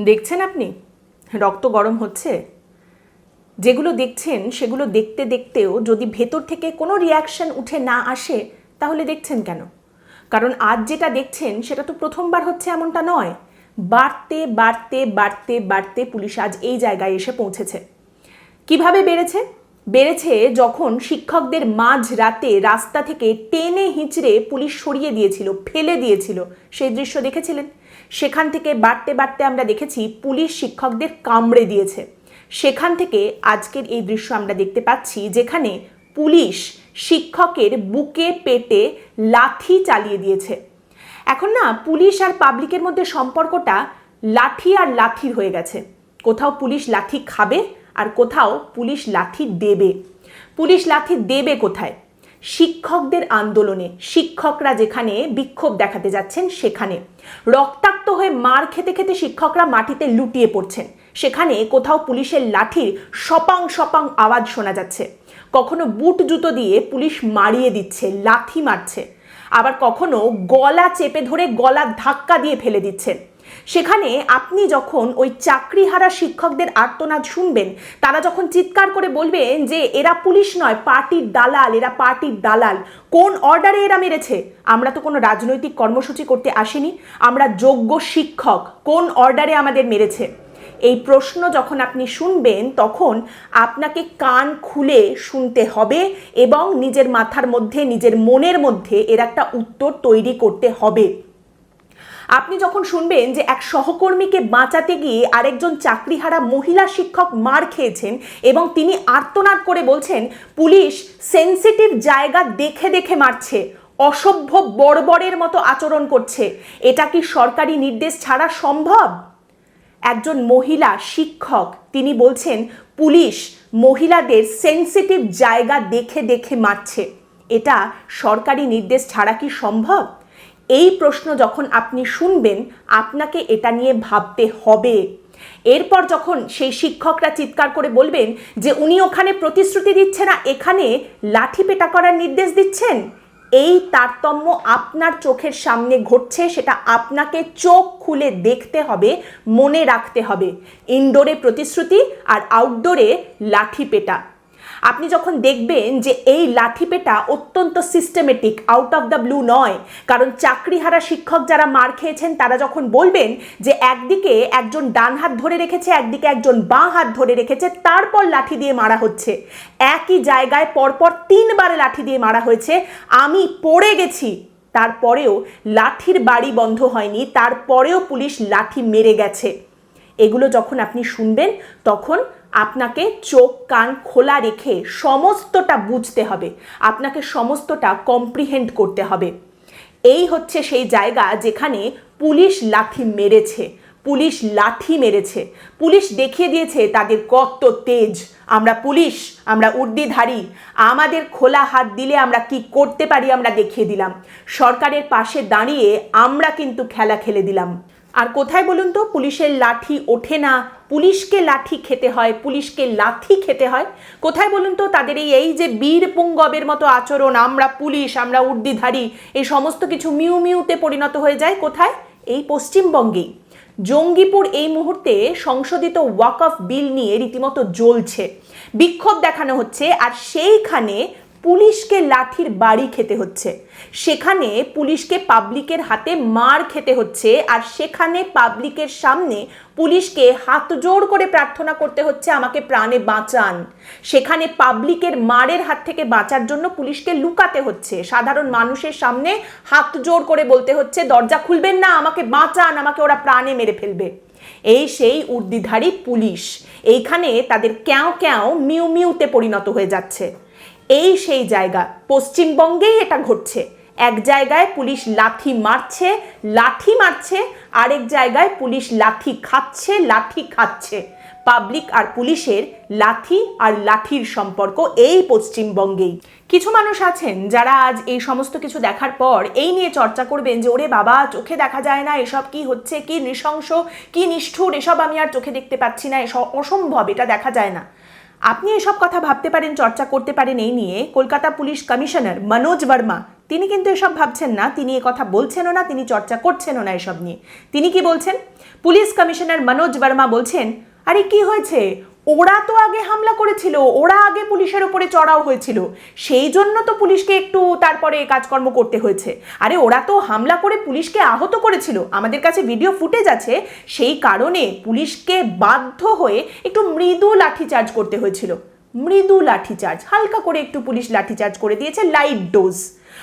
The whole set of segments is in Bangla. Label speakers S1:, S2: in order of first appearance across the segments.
S1: দেখছেন আপনি? রক্ত গরম হচ্ছে। যেগুলো দেখছেন, সেগুলো দেখতে দেখতেও যদি ভেতর থেকে কোনো রিয়াকশান উঠে না আসে, তাহলে দেখছেন কেন? কারণ আজ যেটা দেখছেন, সেটা তো প্রথমবার হচ্ছে এমনটা নয়। বাড়তে বাড়তে বাড়তে বাড়তে পুলিশ আজ এই জায়গায় এসে পৌঁছেছে। কীভাবে বেড়েছে? বেড়েছে যখন শিক্ষকদের মাঝ রাতে রাস্তা থেকে টেনে হিঁচড়ে পুলিশ সরিয়ে দিয়েছিল, ফেলে দিয়েছিল। সেই দৃশ্য দেখেছিলেন? সেখান থেকে বাড়তে বাড়তে আমরা দেখেছি পুলিশ শিক্ষকদের কামড়ে দিয়েছে। সেখান থেকে আজকের এই দৃশ্য আমরা দেখতে পাচ্ছি যেখানে পুলিশ শিক্ষকের বুকে পেটে লাথি চালিয়ে দিয়েছে। এখন না, পুলিশ আর পাবলিকের মধ্যে সম্পর্কটা লাঠি আর লাঠির হয়ে গেছে। কোথাও পুলিশ লাঠি খাবে আর কোথাও পুলিশ লাঠি দেবে। পুলিশ লাঠি দেবে কোথায়? শিক্ষকদের আন্দোলনে। শিক্ষকরা যেখানে বিক্ষোভ দেখাতে যাচ্ছেন, সেখানে। রক্তাক্ত হয়ে মার খেতে খেতে শিক্ষকরা মাটিতে লুটিয়ে পড়ছেন। সেখানে কোথাও পুলিশের লাঠির সপাং সপাং আওয়াজ শোনা যাচ্ছে। কখনো বুট জুতো দিয়ে পুলিশ মারিয়ে দিচ্ছে, লাথি মারছে। আবার কখনো গলা চেপে ধরে গলা ধাক্কা দিয়ে ফেলে দিচ্ছেন। সেখানে আপনি যখন ওই চাকরিহারা শিক্ষকদের আর্তনাদ শুনবেন, তারা যখন চিৎকার করে বলবেন যে এরা পুলিশ নয়, পার্টির দালাল, এরা পার্টির দালাল, কোন অর্ডারে এরা মেরেছে? আমরা তো কোনো রাজনৈতিক কর্মসূচি করতে আসিনি, আমরা যোগ্য শিক্ষক, কোন অর্ডারে আমাদের মেরেছে? এই প্রশ্ন যখন আপনি শুনবেন, তখন আপনাকে কান খুলে শুনতে হবে এবং নিজের মাথার মধ্যে, নিজের মনের মধ্যে এর একটা উত্তর তৈরি করতে হবে। আপনি যখন শুনবেন যে এক সহকর্মীকে বাঁচাতে গিয়ে আরেকজন চাকরিহারা মহিলা শিক্ষক মার খেয়েছেন এবং তিনি আর্তনাদ করে বলছেন, পুলিশ সেন্সিটিভ জায়গা দেখে দেখে মারছে, অসভ্য বর্বরের মতো আচরণ করছে, এটা কি সরকারি নির্দেশ ছাড়া সম্ভব? একজন মহিলা শিক্ষক, তিনি বলছেন, পুলিশ মহিলাদের সেন্সিটিভ জায়গা দেখে দেখে মারছে, এটা সরকারি নির্দেশ ছাড়া কি সম্ভব? এই প্রশ্ন যখন আপনি শুনবেন, আপনাকে এটা নিয়ে ভাবতে হবে। এরপর যখন সেই শিক্ষকরা চিৎকার করে বলবেন যে, উনি ওখানে প্রতিশ্রুতি দিচ্ছে না এখানে লাঠি পেটা করার নির্দেশ দিচ্ছেন? এই তারতম্য আপনার চোখের সামনে ঘটছে, সেটা আপনাকে চোখ খুলে দেখতে হবে, মনে রাখতে হবে। ইনডোরে প্রতিশ্রুতি আর আউটডোরে লাঠি পেটা। আপনি যখন দেখবেন যে এই লাঠিপেটা অত্যন্ত systematic out of the blue নয়, কারণ চাকরিহারা শিক্ষক যারা মার খেয়েছেন, তারা যখন বলবেন যে একদিকে একজন ডান হাত ধরে রেখেছে, একদিকে একজন বাঁ হাত ধরে রেখেছে, তারপর লাঠি দিয়ে মারা হচ্ছে। একই জায়গায় পরপর তিনবার লাঠি দিয়ে মারা হয়েছে। আমি পড়ে গেছি, তারপরেও লাঠির বাড়ি বন্ধ হয়নি, তারপরেও পুলিশ লাঠি মেরে গেছে। এগুলো যখন আপনি শুনবেন, তখন আপনাকে চোখ, কান খোলা রেখে সমস্তটা বুঝতে হবে। আপনাকে সমস্তটা কম্প্রিহেন্ড করতে হবে। এই হচ্ছে সেই জায়গা যেখানে পুলিশ লাঠি মেরেছে। পুলিশ লাঠি মেরেছে। পুলিশ দেখিয়ে দিয়েছে তাদের কত তেজ। আমরা পুলিশ, আমরা উর্দিধারী। আমাদের খোলা হাত দিলে আমরা কি করতে পারি আমরা দেখিয়ে দিলাম। সরকারের পাশে দাঁড়িয়ে আমরা কিন্তু খেলা খেলে দিলাম। আর কোথায় বলুন তো, পুলিশের লাঠি ওঠে না। পুলিশকে লাঠি খেতে হয়, পুলিশকে লাথি খেতে হয়। কোথায় বলুন তো, তাদের এই এই যে বীর পুঙ্গবের মতো আচরণ, আমরা পুলিশ, আমরা উর্দিধারী, এই সমস্ত কিছু মিউ মিউতে পরিণত হয়ে যায় কোথায়? এই পশ্চিমবঙ্গেই। জঙ্গিপুর এই মুহূর্তে সংশোধিত ওয়াক অফ বিল নিয়ে রীতিমতো জ্বলছে। বিক্ষোভ দেখানো হচ্ছে, আর সেইখানে পুলিশকে লাঠির বাড়ি খেতে হচ্ছে। সেখানে পুলিশকে পাবলিকের হাতে মার খেতে হচ্ছে আর সেখানে পাবলিকের সামনে পুলিশকে হাত জোড় করে প্রার্থনা করতে হচ্ছে, আমাকে প্রাণে বাঁচান। সেখানে পাবলিকের মারের হাত থেকে বাঁচার জন্য পুলিশকে লুকাতে হচ্ছে। সাধারণ মানুষের সামনে হাত জোড় করে বলতে হচ্ছে, দরজা খুলবেন না, আমাকে বাঁচান, আমাকে ওরা প্রাণে মেরে ফেলবে। এই সেই উর্দিধারী পুলিশ। এইখানে তাদের ক্যাও ক্যাও মিউ মিউতে পরিণত হয়ে যাচ্ছে। এই সেই জায়গা। পশ্চিমবঙ্গেই এটা ঘটছে। এক জায়গায় পুলিশ লাঠি মারছে লাঠি মারছে, আরেক জায়গায় পুলিশ লাঠি খাচ্ছে লাঠি খাচ্ছে। পাবলিক আর পুলিশের লাঠি আর লাঠির সম্পর্ক এই পশ্চিমবঙ্গেই। কিছু মানুষ আছেন যারা আজ এই সমস্ত কিছু দেখার পর এই নিয়ে চর্চা করবেন যে, ওরে বাবা, চোখে দেখা যায় না এসব কি হচ্ছে, কি নৃশংস, কি নিষ্ঠুর, এসব আমি আর চোখে দেখতে পাচ্ছি না এসব অসম্ভব, এটা দেখা যায় না। আপনি এসব কথা ভাবতে পারেন, চর্চা করতে পারেন এই নিয়ে কলকাতা পুলিশ কমিশনার মনোজ বর্মা। তিনি কিন্তু এসব ভাবছেন না, তিনি এ কথা বলছেনও না, তিনি চর্চা করছেনও না এসব নিয়ে। তিনি কি বলছেন? পুলিশ কমিশনার মনোজ বর্মা বলছেন, আরে কি হয়েছে? ওরা তো আগে হামলা করেছিল, ওরা আগে পুলিশের ওপরে চড়াও হয়েছিল। সেই জন্য তো পুলিশকে একটু তারপরে কাজকর্ম করতে হয়েছে। আরে, ওরা তো হামলা করে পুলিশকে আহত করেছিল। আমাদের কাছে ভিডিও ফুটেজ আছে। সেই কারণে পুলিশকে বাধ্য হয়ে একটু মৃদু লাঠিচার্জ করতে হয়েছিল। মৃদু লাঠিচার্জ, হালকা করে একটু পুলিশ লাঠিচার্জ করে দিয়েছে লাইট ডোজ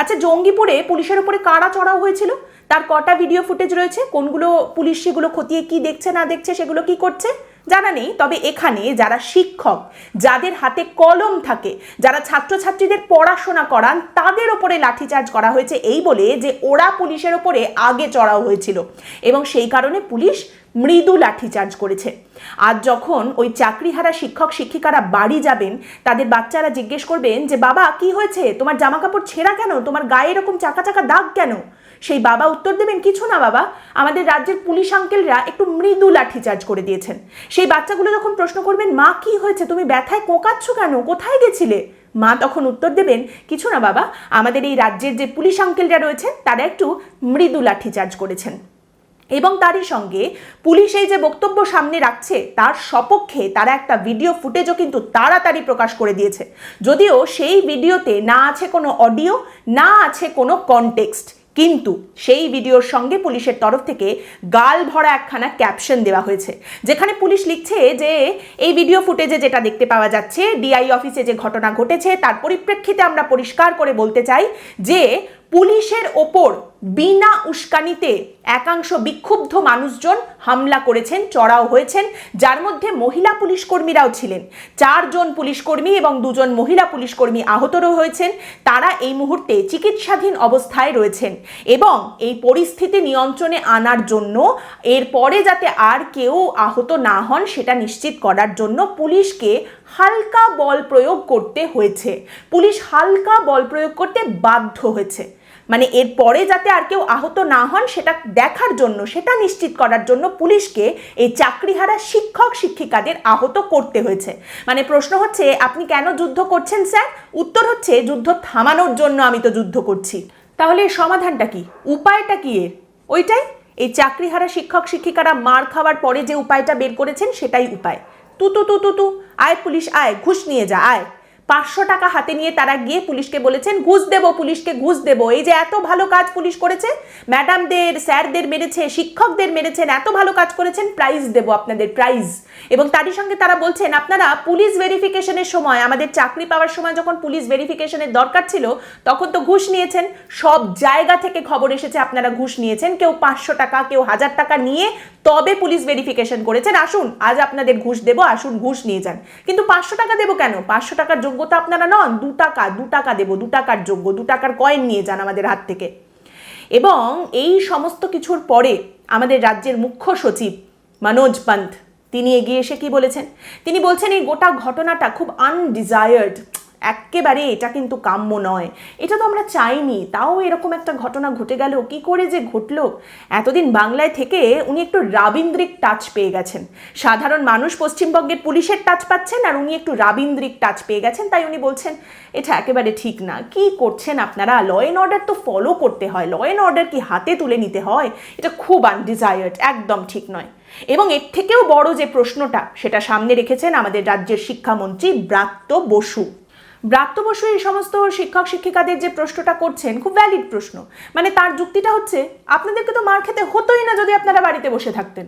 S1: আচ্ছা জঙ্গিপুরে পুলিশের উপরে কারা চড়াও হয়েছিল? তার কটা ভিডিও ফুটেজ রয়েছে। কোনগুলো পুলিশ সেগুলো খতিয়ে কি দেখছে, না দেখছে, সেগুলো কি করছে? জানা নেই, তবে এখানে যারা শিক্ষক, যাদের হাতে কলম থাকে, যারা ছাত্রছাত্রীদের পড়াশোনা করান, তাদের ওপরে লাঠিচার্জ করা হয়েছে এই বলে যে ওরা পুলিশের ওপরে আগে চড়াও হয়েছিল এবং সেই কারণে পুলিশ মৃদু লাঠিচার্জ করেছে। আর যখন ওই চাকরিহারা শিক্ষক, শিক্ষিকারা বাড়ি যাবেন, তাদের বাচ্চারা জিজ্ঞেস করবেন যে, বাবা, কি হয়েছে? তোমার জামা কাপড় ছেঁড়া কেন? তোমার গায়ে এরকম চাকা চাকা দাগ কেন? সেই বাবা উত্তর দেবেন, কিছু না বাবা, আমাদের রাজ্যের পুলিশ আঙ্কেলরা একটু মৃদু লাঠিচার্জ করে দিয়েছেন। সেই বাচ্চাগুলো যখন প্রশ্ন করবেন, মা, কি হয়েছে? তুমি ব্যথায় কোকাচ্ছ কেন? কোথায় গেছিলে? মা তখন উত্তর দেবেন, কিছু না বাবা, আমাদের এই রাজ্যের যে পুলিশ আঙ্কেলরা রয়েছেন, তারা একটু মৃদু লাঠিচার্জ করেছেন। এবং তারই সঙ্গে পুলিশ এই যে বক্তব্য সামনে রাখছে, তার সপক্ষে তারা একটা ভিডিও ফুটেজও কিন্তু তাড়াতাড়ি প্রকাশ করে দিয়েছে। যদিও সেই ভিডিওতে না আছে কোনো অডিও, না আছে কোনো কনটেক্সট। কিন্তু সেই ভিডিওর সঙ্গে পুলিশের তরফ থেকে গাল ভরা একখানা ক্যাপশন দেওয়া হয়েছে, যেখানে পুলিশ লিখছে যে এই ভিডিও ফুটেজে যেটা দেখতে পাওয়া যাচ্ছে, ডিআই অফিসে যে ঘটনা ঘটেছে, তার পরিপ্রেক্ষিতে আমরা পরিষ্কার করে বলতে চাই যে পুলিশের ওপর বিনা উস্কানিতে একাংশ বিক্ষুব্ধ মানুষজন হামলা করেছেন, চড়াও হয়েছেন, যার মধ্যে মহিলা পুলিশ কর্মীরাও ছিলেন। চারজন পুলিশ কর্মী এবং দুজন মহিলা পুলিশ কর্মী আহতরও হয়েছেন। তারা এই মুহূর্তে চিকিৎসাধীন অবস্থায় রয়েছেন এবং এই পরিস্থিতি নিয়ন্ত্রণে আনার জন্য এরপরে যাতে আর কেউ আহত না হন, সেটা নিশ্চিত করার জন্য পুলিশকে হালকা বল প্রয়োগ করতে হয়েছে। পুলিশ হালকা বল প্রয়োগ করতে বাধ্য হয়েছে। মানে এরপরে যাতে আর কেউ আহত না হন, সেটা দেখার জন্য, সেটা নিশ্চিত করার জন্য পুলিশকে এই চাকরিহারা শিক্ষক শিক্ষিকাদের আহত করতে হয়েছে। মানে প্রশ্ন হচ্ছে, আপনি কেন যুদ্ধ করছেন স্যার? উত্তর হচ্ছে, যুদ্ধ থামানোর জন্য আমি তো যুদ্ধ করছি। তাহলে এর সমাধানটা কি? উপায়টা কি এর? ওইটাই? এই চাকরিহারা শিক্ষক শিক্ষিকারা মার খাওয়ার পরে যে উপায়টা বের করেছেন, সেটাই উপায়। তু তু তু তু তু, আয় পুলিশ, আয়, ঘুষ নিয়ে যা, আয়। পাঁচশো টাকা হাতে নিয়ে তারা গিয়ে পুলিশকে বলেছেন, ঘুষ দেবো পুলিশকে, ঘুষ দেবো। এই যে এত ভালো কাজ পুলিশ করেছে, ম্যাডামদের, স্যারদের মেরেছে, শিক্ষকদের মেরেছেন, এত ভালো কাজ করেছেন, প্রাইজ দেবো আপনাদের, প্রাইজ। এবং তারই সঙ্গে তারা বলছেন, আপনারা পুলিশ ভেরিফিকেশনের সময়, আমাদের চাকরি পাওয়ার সময় যখন পুলিশ ভেরিফিকেশনের দরকার ছিল, তখন তো ঘুষ নিয়েছেন। সব জায়গা থেকে খবর এসেছে, আপনারা ঘুষ নিয়েছেন। কেউ পাঁচশো টাকা, কেউ হাজার টাকা নিয়ে তবে পুলিশ ভেরিফিকেশন করেছেন। আসুন, আজ আপনাদের ঘুষ দেবো, আসুন, ঘুষ নিয়ে যান। কিন্তু পাঁচশো টাকা দেবো কেন? পাঁচশো টাকার যোগ্যতা আপনারা নন, দু টাকা দু টাকা দেবো, দু টাকার যোগ্য, দু টাকার কয়েন নিয়ে যান আমাদের হাত থেকে। এবং এই সমস্ত কিছুর পরে আমাদের রাজ্যের মুখ্য সচিব মনোজ পন্থ, তিনি এগিয়ে এসে কি বলেছেন? তিনি বলছেন এই গোটা ঘটনাটা খুব আনডিজায়ার্ড একেবারে এটা কিন্তু কাম্য নয়। এটা তো আমরা চাইনি, তাও এরকম একটা ঘটনা ঘটে গেল। কি করে যে ঘটলো? এতদিন বাংলায় থেকে উনি একটু রাবীন্দ্রিক টাচ পেয়ে গেছেন। সাধারণ মানুষ পশ্চিমবঙ্গের পুলিশের টাচ পাচ্ছেন আর উনি একটু রাবীন্দ্রিক টাচ পেয়ে গেছেন, তাই উনি বলছেন, এটা একেবারে ঠিক না। কি করছেন আপনারা? ল অ্যান্ড অর্ডার তো ফলো করতে হয়। ল অ্যান্ড অর্ডার কি হাতে তুলে নিতে হয়? এটা খুব আনডিজায়ার্ড একদম ঠিক নয়। এবং এর থেকেও বড় যে প্রশ্নটা, সেটা সামনে রেখেছেন আমাদের রাজ্যের শিক্ষামন্ত্রী ব্রাত্য বসু। ব্রাত্য বসু এই সমস্ত শিক্ষক, শিক্ষিকাদের যে প্রশ্নটা করছেন, খুব ভ্যালিড প্রশ্ন। মানে তার যুক্তিটা হচ্ছে, আপনাদেরকে তো মার খেতে হতোই না যদি আপনারা বাড়িতে বসে থাকতেন।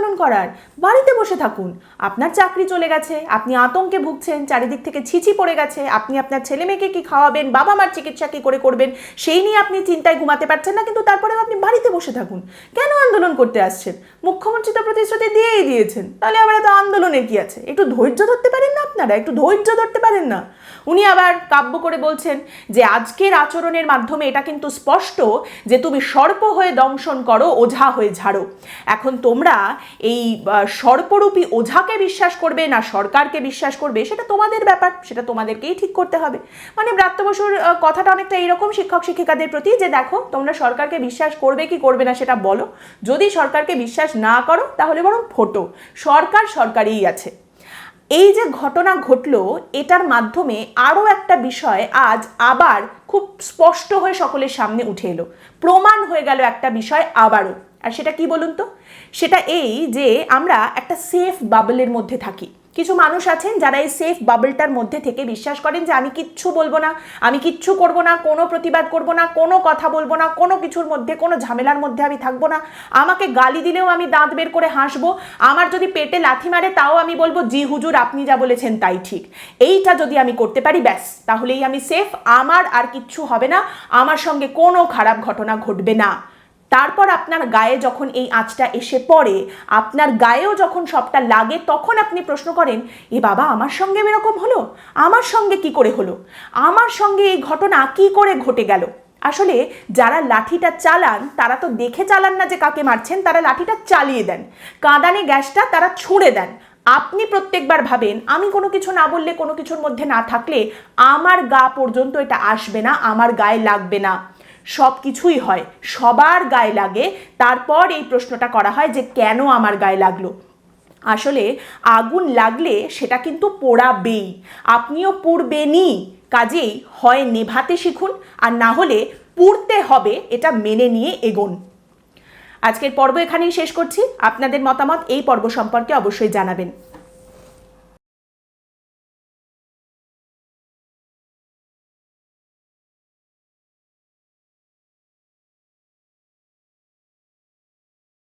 S1: আন্দোলন করার। বাড়িতে বসে থাকুন। আপনার চাকরি চলে গেছে, আপনি আতঙ্কে ভুগছেন, চারিদিক থেকে ছিচি পড়ে গেছে, আপনি আপনার ছেলে মেয়েকে কি খাওয়াবেন বাবা মার চিকিৎসা কি করে করবেন, সেই নিয়ে আপনি চিন্তায় ঘুমাতে পারছেন না, কিন্তু তারপরেও আপনি বাড়িতে বসে থাকুন। কেন আন্দোলন করতে আসছেন? মুখ্যমন্ত্রী তো প্রতিশ্রুতি দিয়েই দিয়েছেন। তাহলে আবার এত আন্দোলনের কি আছে? একটু ধৈর্য ধরতে পারেন না আপনারা? একটু ধৈর্য ধরতে পারেন না? উনি আবার কাব্য করে বলছেন যে, আজকের আচরণের মাধ্যমে এটা কিন্তু স্পষ্ট যে, তুমি সর্প হয়ে দংশন করো, ওঝা হয়ে ঝাড়ো। এখন তোমরা এই সর্পরূপী ওঝাকে বিশ্বাস করবে না সরকারকে বিশ্বাস করবে, সেটা তোমাদের ব্যাপার, সেটা তোমাদেরকেই ঠিক করতে হবে। মানে ব্রাত্য বসুর কথাটা অনেকটা এরকম শিক্ষক শিক্ষিকাদের প্রতি যে দেখো, তোমরা সরকারকে বিশ্বাস করবে কি করবে না সেটা বলো। যদি সরকারকে বিশ্বাস না করো, তাহলে বরং ফোটো। সরকার সরকারই আছে। এই যে ঘটনা ঘটলো, এটার মাধ্যমে আরও একটা বিষয় আজ আবার খুব স্পষ্ট হয়ে সকলের সামনে উঠে এলো। প্রমাণ হয়ে গেল একটা বিষয় আবারও। আর সেটা কি বলুন তো? সেটা এই যে আমরা একটা সেফ বাবলের মধ্যে থাকি। কিছু মানুষ আছেন যারা এই সেফ বাবলটার মধ্যে থেকে বিশ্বাস করেন যে আমি কিচ্ছু বলব না, আমি কিচ্ছু করব না, কোনো প্রতিবাদ করব না, কোনো কথা বলব না, কোনো কিছুর মধ্যে, কোনো ঝামেলার মধ্যে আমি থাকব না। আমাকে গালি দিলেও আমি দাঁত বের করে হাসবো। আমার যদি পেটে লাথি মারে তাও আমি বলব, জি হুজুর, আপনি যা বলেছেন তাই ঠিক। এইটা যদি আমি করতে পারি, ব্যাস। তাহলেই আমি সেফ আমার আর কিচ্ছু হবে না। আমার সঙ্গে কোনো খারাপ ঘটনা ঘটবে না। তারপর আপনার গায়ে যখন এই আঁচটা এসে পড়ে, আপনার গায়েও যখন সবটা লাগে, তখন আপনি প্রশ্ন করেন, এ বাবা, আমার সঙ্গে এরকম হলো? আমার সঙ্গে কি করে হলো? আমার সঙ্গে এই ঘটনা কি করে ঘটে গেল? আসলে যারা লাঠিটা চালান, তারা তো দেখে চালান না যে কাকে মারছেন, তারা লাঠিটা চালিয়ে দেন। কাঁদানে গ্যাসটা তারা ছুঁড়ে দেন। আপনি প্রত্যেকবার ভাবেন, আমি কোনো কিছু না বললে, কোনো কিছুর মধ্যে না থাকলে আমার গা পর্যন্ত এটা আসবে না, আমার গায়ে লাগবে না। সব কিছুই হয়, সবার গায়ে লাগে। তারপর এই প্রশ্নটা করা হয় যে কেন আমার গায়ে লাগল? আসলে আগুন লাগলে সেটা কিন্তু পোড়াবেই। আপনিও পুড়বেনই। কাজেই হয় নেভাতে শিখুন, আর না হলে পুড়তে হবে, এটা মেনে নিয়ে এগোন। আজকের পর্ব এখানেই শেষ করছি। আপনাদের মতামত এই পর্ব সম্পর্কে অবশ্যই জানাবেন।